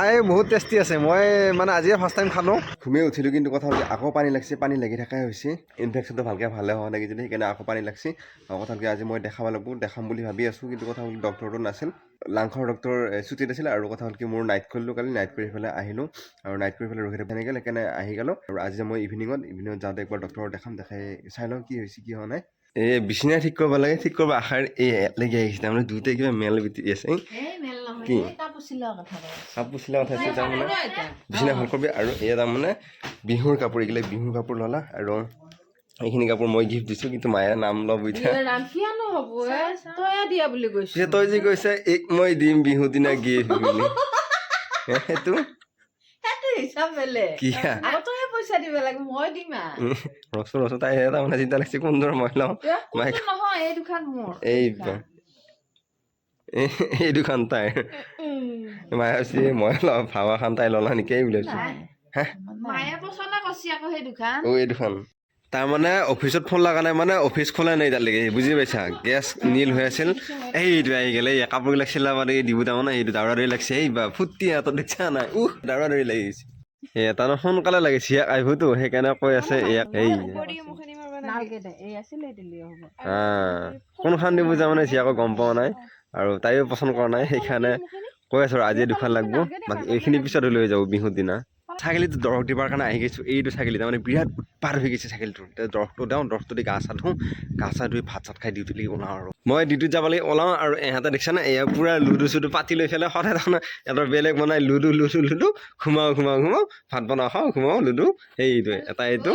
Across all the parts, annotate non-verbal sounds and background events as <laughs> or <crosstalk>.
খাই বহুত টেষ্টি আছে। মই মানে আজিয়ে ফাৰ্ষ্ট টাইম খালোঁ। ঘুমিয়ে উঠিলোঁ কিন্তু কথা হ'ল আকৌ পানী লাগিছে পানী লাগি থকাই হৈছে। ইনফেকশ্যনটো ভালকৈ ভালে হোৱা নাই যদি সেইকাৰণে আকৌ পানী লাগছে। কথা হ'ল কি আজি মই দেখাব লাগিব দেখাম বুলি ভাবি আছোঁ কিন্তু কথা হ'ল ডক্টৰটো নাছিল। লাংখৰ ডক্টৰ ছুটীত আছিল আৰু কথা হ'ল কি মোৰ নাইট কৰিলোঁ কালি নাইট কৰি পেলাই আহিলোঁ। আৰু নাইট কৰি পেলাই ৰখি থাকি গ'ল সেইকাৰণে আহি গ'লোঁ। আৰু আজি মই ইভিনিঙত ইভিনিঙত যাওঁতে একবাৰ ডক্টৰক দেখাম দেখাই চাই লওঁ কি হৈছে কি হোৱা নাই। এই বিচনা ঠিক কৰিব লাগে ঠিক কৰিব আশাৰ এই লাগি আহিছে তাৰমানে দুয়োটাই কিবা মেল বিটি আছে কি? কাপোৰ চিলোৱা কথা কাপোৰ চিলা কথা আছে তাৰমানে বিচনা ভালো কৰিবি আৰু এয়া তাৰমানে বিহুৰ কাপোৰ এইগিলা বিহুৰ কাপোৰ ল'লা আৰু এইখিনি কাপোৰ মই গিফ্ট দিছোঁ কিন্তু মায়ে নাম ল'ব এতিয়া। তই যি কৈছে এইক মই দিম বিহু দিনা গিফ্ট বুলি। <laughs> সেইটো। ৰচো ৰচো তাই তাৰমানে চিন্তা লাগিছে কোনটোৰ মই লওঁ? এই দুখন মোৰ এই দুখন। এই এই দুখন তাইৰ উম। মায়ে হৈছে মই লওঁ ভাৱাখন তাই ল'লা নেকি এই বুলি ভাবিছোঁ নাই। তাৰমানে অফিচত ফোন লগা নাই মানে অফিচ খোলা নাই এতিয়ালৈকে বুজি পাইছা? গেছ নীল হৈ আছিল। এইটো আহি গ'লে এই কাপোৰবিলাক চিলাব দি দিব তাৰমানে এইটো দাউৰা দৌৰি লাগিছে। এই বা ফুটি হাতত দেখিছা নাই? উহ দাউৰা দৌৰি লাগি গৈছে। এ তাৰমানে সোনকালে লাগিছে ইয়াক আহিবতো সেইকাৰণে কৈ আছে ইয়াক এই কোনখন দিব যা মানে আকৌ গম পোৱা নাই। আৰু তাইও পচন্দ কৰা নাই সেইকাৰণে কৈ আছোঁ আৰু আজি দুখন লাগব। বাকী এইখিনি পিছত লৈ যাব বিহুৰ দিনা। ছাগলীটো দৰৱ দিবৰ কাৰণে আহি গৈছোঁ এইটো ছাগলী তাৰমানে বিৰাট উৎপাত হৈ গৈছে ছাগলীটোৰ। এতিয়া দৰৱটো দিওঁ দৰৱটো দি গা চা ধুওঁ গা চা ধুই ভাত চাত খাই ডিউটিলৈকে ওলাওঁ আৰু। মই ডিউটিত যাব লাগে ওলাওঁ আৰু এহঁতে দেখিছেনে এয়া পূৰা লুডু চুডু পাতি লৈ পেলাই সদায় তাৰমানে এটা বেলেগ বনাই লুডু লুডু লুডু সোমাওঁ সোমাওঁ সোমাওঁ ভাত বনাওঁ খাওঁ সোমাওঁ লুডু সেইটোৱে এটা এইটো।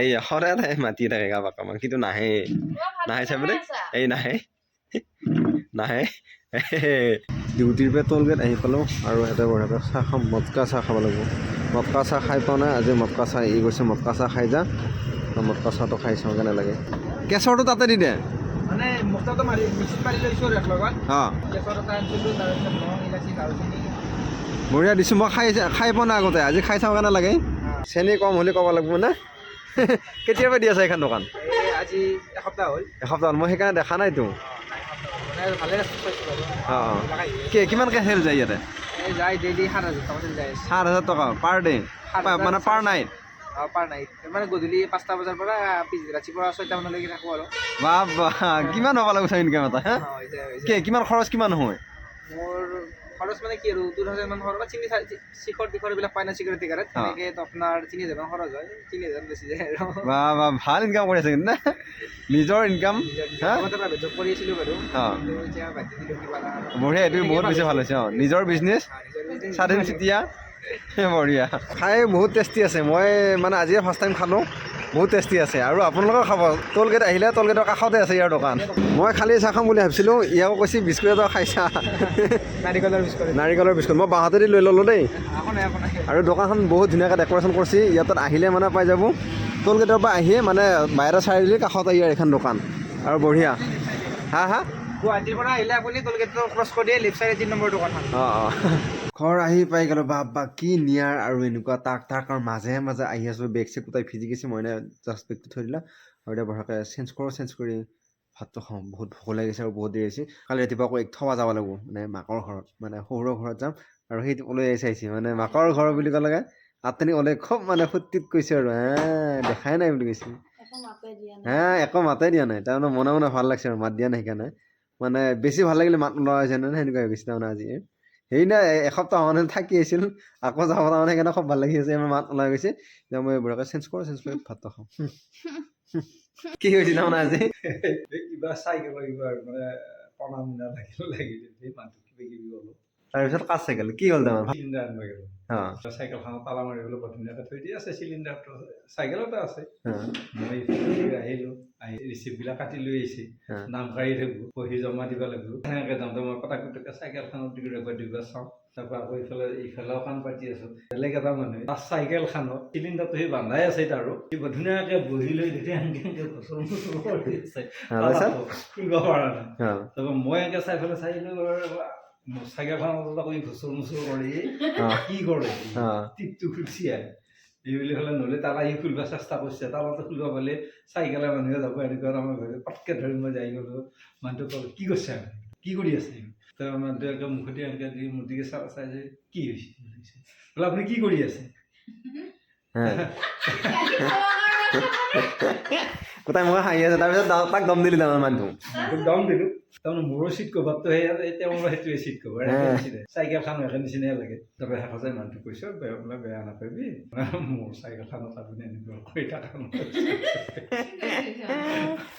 এই সদায় মাতি থাকে কাৰোবাক কাৰোবাক কিন্তু নাহে নাহে চাবি দে এই নাহে। নাহে। ডিউটিৰ পৰা টল গেট আহি পালোঁ আৰু সিহঁতে বঢ়িয়াকৈ চাহ খাম মটকা চাহ খাব লাগিব। মটকা চাহ খাই পোৱা নাই আজি মটকা চাহ ই গৈছে মটকা চাহ খাই যা মটকা চাহটো খাই চাওঁ কেনে লাগে? কেশৰটো তাতে দি দে। বঢ়িয়া দিছোঁ মই খাই খাই পোৱা নাই আগতে আজি খাই চাওঁ কেনে লাগে? চেনি কম হ'লে ক'ব লাগিব না কেতিয়াবা দি আছে এইখন দোকান? এসপ্তাহ হ'ল। এসপ্তাহ হ'ল মই সেইকাৰণে দেখা নাইতো। অঁ কি কিমানকৈ চেল যায় ইয়াতে? সাত হাজাৰ টকা পাৰ ডে মানে পাৰ নাইট নাইট মানে বা বা কিমান হ'ব চাগে ইনকাম এটা কিমান খৰচ কিমান হয়? মোৰ খৰচ মানে কি আৰু? টু থাউজেণ্ড মান খৰচ বা তিনি চাৰি শিখৰ টিখৰ এইবিলাক পাই না চিকিউৰিটি গাৰ্ডত তেনেকৈ তো আপোনাৰ তিনি হাজাৰ মান খৰচ হয়। তিনি হাজাৰ বেছি যায় আৰু। বা বা ভালো ইনকাম কৰি আছে কিন্তু না। নিজৰ ইনকাম জব কৰি আছিলোঁ বাৰু। বঢ়িয়া এইটো বহুত বেছি ভালো হৈছে অঁ। নিজৰ বিজনেছ স্বাধীন চিতিয়া বঢ়িয়া। খাই বহুত টেষ্টি আছে। মই মানে আজিয়ে ফাৰ্ষ্ট টাইম খালোঁ। বহুত টেষ্টি আছে। আৰু আপোনালোকেও খাব ট'ল গেট আহিলে ট'ল গেটৰ কাষতে আছে ইয়াৰ দোকান। মই খালি চাহ খাম বুলি ভাবিছিলোঁ ইয়াকো কৈছে বিস্কুট এটা খাইছা নাৰিকলৰ বিস্কুট। নাৰিকলৰ বিস্কুট মই বাহঁতেদি লৈ ল'লোঁ দেই। আৰু দোকানখন বহুত ধুনীয়াকৈ ডেক'ৰেশ্যন কৰিছে ইয়াত আহিলে মানে পাই যাব। টোল গেটৰ পৰা আহিয়ে মানে বাহিৰা চাৰিআলিৰ কাষতে ইয়াৰ এখন দোকান। আৰু বঢ়িয়া। হা হা? গুৱাহাটীৰ পৰা আহিলে আপুনি টলগেটটো ক্ৰছ কৰি দিয়ে লেফ্ট চাইডে তিনি নম্বৰ দোকানখন। অঁ অঁ। ঘৰ আহি পাই গ'লোঁ বা বা কি নিয়াৰ আৰু এনেকুৱা? তাক তাক আৰু মাজে মাজে আহি আছোঁ বেগ চেগ গোটাই ভিজি গৈছে মই জাষ্ট বেগটো থৈ দিলা। আৰু এতিয়া বঢ়াকৈ চেঞ্জ কৰোঁ চেঞ্জ কৰি ভাতটো খাওঁ। বহুত ভোক লাগিছে আৰু বহুত দেৰি হৈছে। কালি ৰাতিপুৱা আকৌ এক থবা যাব লাগিব মানে মাকৰ ঘৰত মানে শহুৰৰ ঘৰত যাম। আৰু সেইটো ওলাই আহিছে আহিছে মানে মাকৰ ঘৰ বুলি ক'লে আঠনি ওলাই খুব মানে ফূৰ্তিত কৈছে আৰু হে দেখাই নাই বুলি কৈছে। একো মাতে দিয়া নাই। হে একো মাতেই দিয়া নাই। তাৰমানে মনে মনে ভালো লাগিছে আৰু মাত দিয়া নাই সেইকাৰণে। মানে বেছি ভালো লাগিলে মাত নোলোৱা হৈছে নে সেনেকুৱা হৈ গৈছে তাৰমানে আজি। হেৰি নাই এসপ্তাহ মানে থাকি আহিছিল আকৌ যাব তাৰমানে সেইকাৰণে খুব ভালো লাগি আছে আমাৰ মাত ওলাই গৈছে। যে মই বুঢ়াকে চেঞ্জ কৰোঁ চেঞ্জ কৰি ভাতটো খাওঁ <laughs> কি হৈছে তাৰমানে আজি? কিবা চাই কিবা আৰু মানে লাগিল লাগিল সেই মানুহটো কিবা কিবি তাৰপিছত কাজ চাইকেল কি হ'ল তাৰমানে চিলিণ্ডাৰ আনিব গ'লো। চাইকেলখনত তালা মাৰি পেলাই ধুনীয়াকৈ থৈ দি আছে চিলিণ্ডাৰটো চাইকেলতে আছে। মই আহিলোঁ আহি ৰিচিপ্টবিলাক কাটি লৈ আহিছে। নাম কাঢ়ি থাকিব বহি জমা দিব লাগিব। সেনেকৈ যাওঁতে মই কটাক কুটুকে চাইকেলখনত একবাৰ দুইবাৰ চাওঁ। তাৰপৰা আকৌ ইফালে ইফালেও কাণ পাতি আছোঁ। বেলেগ এটা মানুহে তাৰ চাইকেলখনত চিলিণ্ডাৰটো সেই বান্ধাই আছে তাৰো সি ধুনীয়াকৈ বহি লৈ তেতিয়া এনেকৈ কৰি আছে অঁ, পৰা নাই। তাৰপৰা মই এনেকৈ চাই পেলাই চাইছিলোঁ চাইকেলখনত আকৌ ই ঘচৰ মুচৰ কৰি কি কৰে? টিপটো খুলছি আহে এই বুলি ক'লে নহ'লে তালা সি খুলিব চেষ্টা কৰিছে। তালাটো খুলিব পালে চাইকেলে মানুহে যাব এনেকুৱা তাৰমানে ভাবে। পটকৈ ধৰি মই যাই গ'লোঁ। মানুহটো ক'লে কি কৰিছে কি কৰি আছে তো মানুহটোৱে এনেকৈ মুখতে এনেকৈ দি মূৰ্তিকে চাই চাই যে কি হৈছে? বোলে আপুনি কি কৰি আছে? <laughs> কোথায় মোক হাঁহি আছে। তাৰপিছত তাক দম দিলি তাৰমানে মানুহটো তোক দম দিলোঁ। তাৰমানে মোৰো চিট কভাৰটো সেই এতিয়া মোৰ সেইটোৱে চিট কভাৰ চাইকেল চাইকেলখন একে নিচিনাই লাগে। তাৰপৰা শেষত যায় মানুহটো কৈছ বেয়া বোলে বেয়া নাপাবি। মোৰ চাইকেলখনত আপুনি এনেকুৱা কৰি থকা <laughs> <laughs>